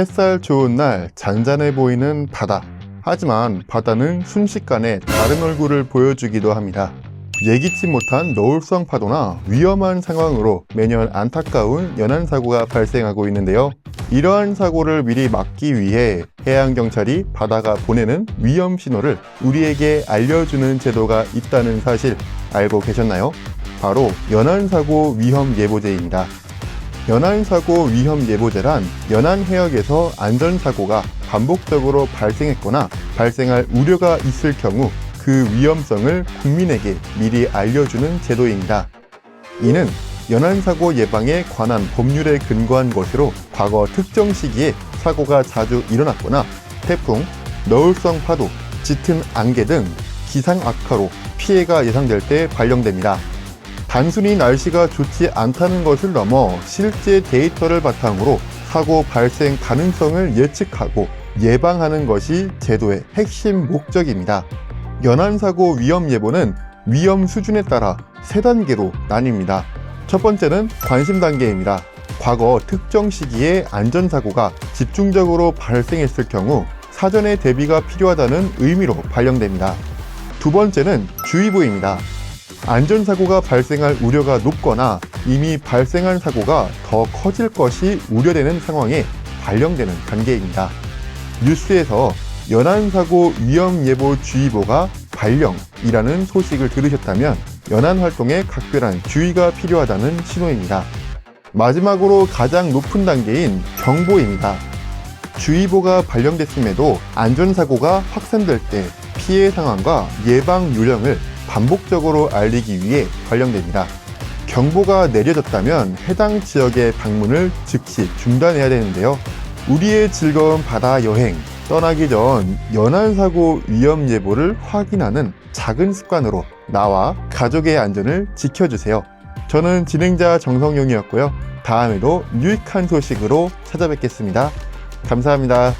햇살 좋은 날 잔잔해 보이는 바다. 하지만 바다는 순식간에 다른 얼굴을 보여주기도 합니다. 예기치 못한 노을성 파도나 위험한 상황으로 매년 안타까운 연안 사고가 발생하고 있는데요. 이러한 사고를 미리 막기 위해 해양경찰이 바다가 보내는 위험 신호를 우리에게 알려주는 제도가 있다는 사실 알고 계셨나요? 바로 연안사고 위험 예보제입니다. 연안사고 위험 예보제란 연안 해역에서 안전사고가 반복적으로 발생했거나 발생할 우려가 있을 경우 그 위험성을 국민에게 미리 알려주는 제도입니다. 이는 연안사고 예방에 관한 법률에 근거한 것으로 과거 특정 시기에 사고가 자주 일어났거나 태풍, 너울성 파도, 짙은 안개 등 기상 악화로 피해가 예상될 때 발령됩니다. 단순히 날씨가 좋지 않다는 것을 넘어 실제 데이터를 바탕으로 사고 발생 가능성을 예측하고 예방하는 것이 제도의 핵심 목적입니다. 연안사고 위험 예보는 위험 수준에 따라 세 단계로 나뉩니다. 첫 번째는 관심 단계입니다. 과거 특정 시기에 안전사고가 집중적으로 발생했을 경우 사전에 대비가 필요하다는 의미로 발령됩니다. 두 번째는 주의보입니다. 안전사고가 발생할 우려가 높거나 이미 발생한 사고가 더 커질 것이 우려되는 상황에 발령되는 단계입니다. 뉴스에서 연안사고 위험예보주의보가 발령이라는 소식을 들으셨다면 연안 활동에 각별한 주의가 필요하다는 신호입니다. 마지막으로 가장 높은 단계인 경보입니다. 주의보가 발령됐음에도 안전사고가 확산될 때 피해 상황과 예방 요령을 반복적으로 알리기 위해 발령됩니다. 경보가 내려졌다면 해당 지역의 방문을 즉시 중단해야 되는데요. 우리의 즐거운 바다 여행, 떠나기 전 연안사고 위험 예보를 확인하는 작은 습관으로 나와 가족의 안전을 지켜주세요. 저는 진행자 정성용이었고요. 다음에도 유익한 소식으로 찾아뵙겠습니다. 감사합니다.